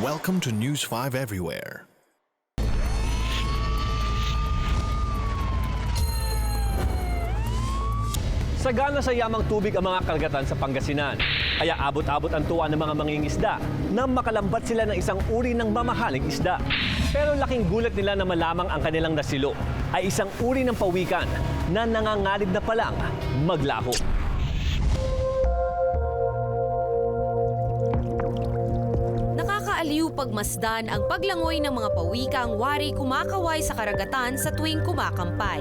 Welcome to News 5 Everywhere. Sagana sa yamang tubig ang mga karagatan sa Pangasinan. Kaya abot-abot ang tuwa ng mga mangingisda na makalambat sila ng isang uri ng mamahaling isda. Pero laking gulat nila na malamang ang kanilang nasilo ay isang uri ng pawikan na nangangalib na palang maglaho. Nakakaaliw pagmasdan ang paglangoy ng mga pawikang wari kumakaway sa karagatan sa tuwing kumakampay.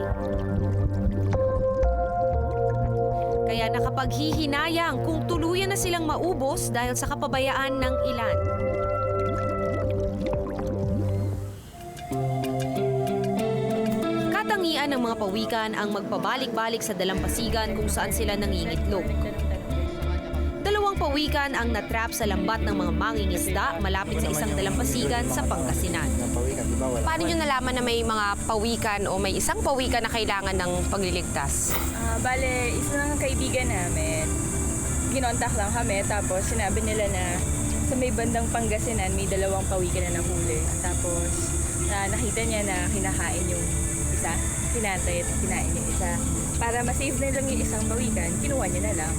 Kaya nakapaghihinayang kung tuluyan na silang maubos dahil sa kapabayaan ng ilan. Katangian ng mga pawikan ang magpabalik-balik sa dalampasigan kung saan sila nangingitlog. Dalawang pawikan ang natrap sa lambat ng mga mangingisda malapit sa isang dalampasigan sa Pangasinan. Paano nyo nalaman na may mga pawikan o may isang pawikan na kailangan ng pagliligtas? Ah, bale, isa ng kaibigan namin, ginontak lang kami, tapos sinabi nila na sa may bandang Pangasinan, may dalawang pawikan na nahuli. Tapos, na nakita niya na kinakain yung isa, pinatay at kinain yung isa. Para masave na lang yung isang pawikan, kinuha niya na lang.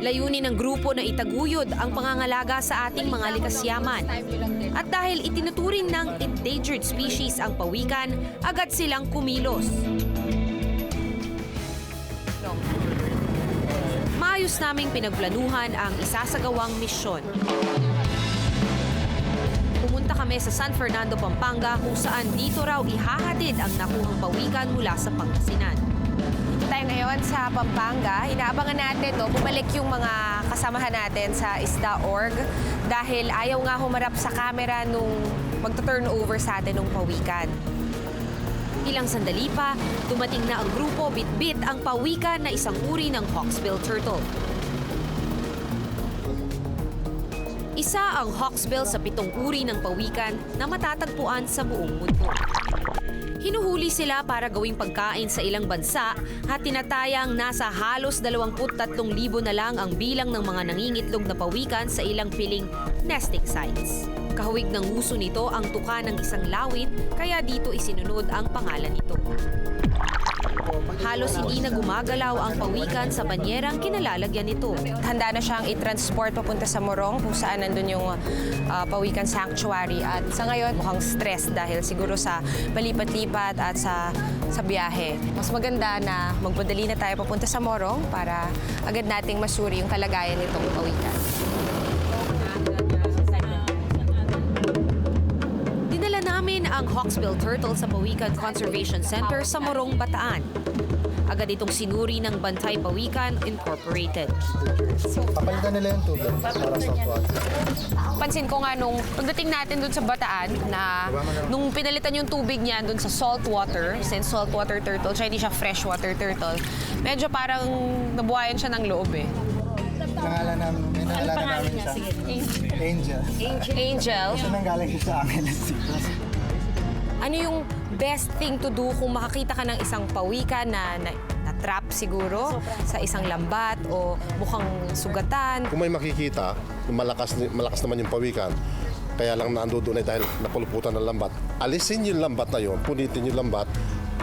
Layunin ng grupo na itaguyod ang pangangalaga sa ating mga likas yaman. At dahil itinuturing ng endangered species ang pawikan, agad silang kumilos. Maayos naming pinagplanuhan ang isasagawang misyon. Pumunta kami sa San Fernando, Pampanga kung saan dito raw ihahatid ang nakuhang pawikan mula sa Pangasinan. Tayo ngayon sa Pampanga, inaabangan natin no, bumalik yung mga kasamahan natin sa ISDA.org dahil ayaw nga humarap sa camera nung magto-turn over sa atin ng pawikan. Ilang sandali pa, dumating na ang grupo bit-bit ang pawikan na isang uri ng hawksbill turtle. Isa ang hawksbill sa pitong uri ng pawikan na matatagpuan sa buong mundo. Hinuhuli sila para gawing pagkain sa ilang bansa at tinatayang nasa halos 23,000 na lang ang bilang ng mga nangingitlog na pawikan sa ilang piling nesting sites. Kahawig ng uso nito ang tuka ng isang lawit kaya dito isinunod ang pangalan nito. Halos hindi na gumagalaw ang pawikan sa banyerang kinalalagyan nito. Handa na siyang i-transport papunta sa Morong kung saan nandun yung ah, Pawikan Sanctuary. At sa ngayon, mukhang stress dahil siguro sa palipat-lipat at sa, sa biyahe. Mas maganda na magpadali na tayo papunta sa Morong para agad nating masuri yung kalagayan nitong Pawikan. Ang Hawksbill Turtle sa Pawikan Conservation Center sa Morong, Bataan. Agad itong sinuri ng Bantay Pawikan Incorporated. Papalitan nila yung tubig para sa water. Pansin ko nga nung pagdating natin dun sa Bataan na nung pinalitan yung tubig niya dun sa salt water, since salt water turtle, siya hindi siya freshwater turtle, medyo parang nabuhayan siya ng loob eh. Nangalan namin, may nangalan namin siya. Angel. Angel, Kasi nanggaling siya sa akin. ano yung best thing to do kung makakita ka ng isang pawika na, na, na trap siguro sa isang lambat o mukhang sugatan? Kung may makikita, malakas, malakas naman yung pawikan, kaya lang nando doon ay dahil napuluputan ng lambat. Alisin yung lambat na yon, punitin yung lambat,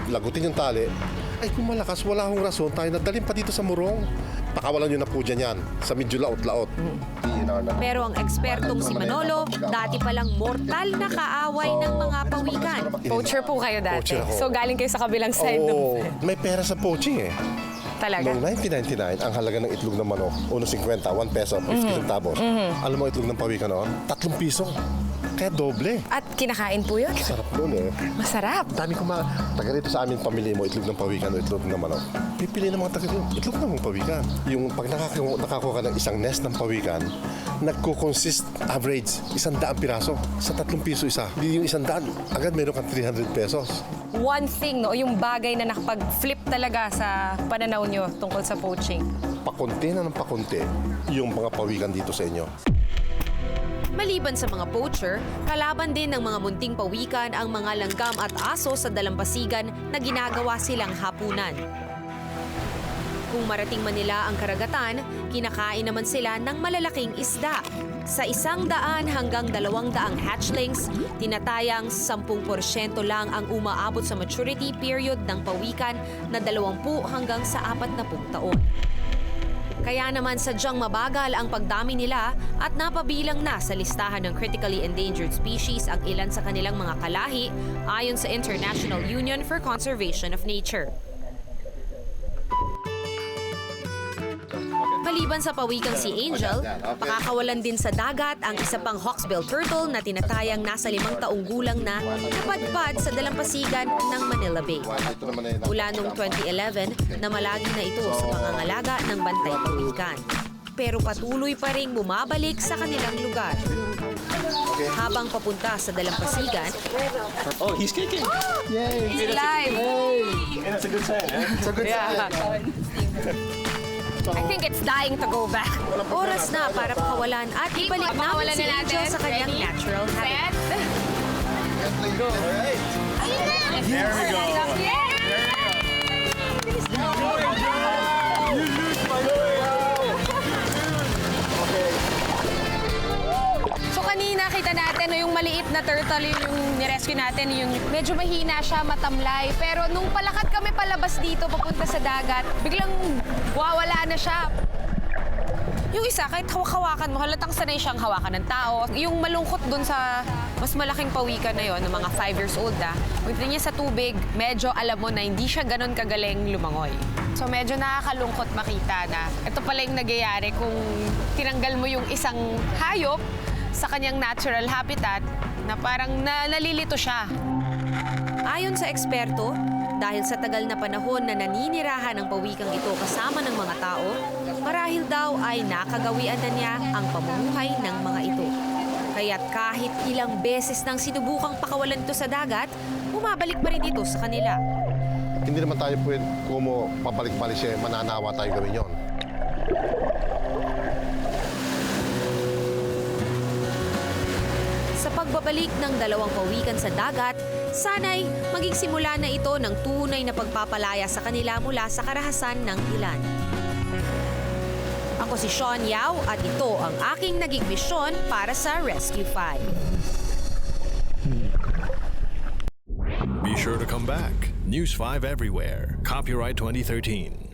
lagutin yung tali. Ay kung malakas, wala akong rason tayo na dalhin pa dito sa murong. Pakawalan nyo na po dyan yan, sa medyo laot-laot. Pero ang ekspertong si Manolo, dati palang mortal na kaaway ng mga pawikan. Poacher po kayo dati. Poacher ako. So galing kayo sa kabilang side Oo, ng... may pera sa poaching eh. Talaga? Noong 1999, ang halaga ng itlog ng manok, 1.50, 1 peso, 50 centavos. Alam mo itlog ng pawikan noon? 3 piso. Kaya doble. At kinakain po yun? Sarap nun eh. Masarap. Dami ko mga taga rito sa amin pamilya mo, itlog ng pawikan o itlog ng manok. Pipili ng mga taga rito, itlog ng pawikan. Yung pag nakakuha, nakakuha ka ng isang nest ng pawikan, nagko-consist average, isang daang piraso. Sa tatlong piso isa. Hindi yung isang daan, agad meron kang 300 pesos. One thing, no, yung bagay na nakapag-flip talaga sa pananaw nyo tungkol sa poaching. Pakunti na ng pakunti yung mga pawikan dito sa inyo. Maliban sa mga poacher, kalaban din ng mga munting pawikan ang mga langgam at aso sa dalampasigan na ginagawa silang hapunan. Kung marating man nila ang karagatan, kinakain naman sila ng malalaking isda. Sa isang daan hanggang dalawang daang hatchlings, tinatayang 10% lang ang umaabot sa maturity period ng pawikan na 20 hanggang sa 40 taon. Kaya naman sadyang mabagal ang pagdami nila at napabilang na sa listahan ng critically endangered species ang ilan sa kanilang mga kalahi ayon sa International Union for Conservation of Nature. Maliban sa pawikang si Angel, pakakawalan din sa dagat ang isa pang hawksbill turtle na tinatayang nasa limang taong gulang na napadpad sa dalampasigan ng Manila Bay. Mula noong 2011, namalagi na ito sa pangangalaga ng bantay pawikan. Pero patuloy pa ring bumabalik sa kanilang lugar. Habang papunta sa dalampasigan, Oh, he's kicking. It's live! That's a good sign, eh? It's a good Yeah. I think it's dying to go back. oras na para pakawalan at ibalik namin si na Angel natin. sa kanyang Ready? natural habitat. There we go. So kanina kita natin no, yung maliit na turtle yun yung nirescue natin, yung medyo mahina siya, matamlay. Pero nung palakad kami palabas dito papunta sa dagat, biglang wawala na siya. Yung isa, kahit hawak-hawakan mo, halatang sanay siyang hawakan ng tao. Yung malungkot dun sa mas malaking pawikan na yon, ng mga 5 years old na, pagdating niya sa tubig, medyo alam mo na hindi siya ganon kagaling lumangoy. So medyo nakakalungkot makita na ito pala yung nagyayari kung tinanggal mo yung isang hayop sa kanyang natural habitat na parang na, nalilito siya. Ayon sa eksperto, dahil sa tagal na panahon na naninirahan ang pawikang ito kasama ng mga tao, marahil daw ay nakagawian na niya ang pamumuhay ng mga ito. Kaya't kahit ilang beses nang sinubukang pakawalan ito sa dagat, bumabalik pa rin ito sa kanila. Hindi naman tayo pwede kumo pabalik-balik siya, mananawa tayo gawin yon. Pagbabalik ng dalawang pawikan sa dagat, sanay maging simula na ito ng tunay na pagpapalaya sa kanila mula sa karahasan ng ilan. Ako si Sean Yao at ito ang aking naging misyon para sa Rescue 5. Be sure to come back. News 5 everywhere. Copyright 2013.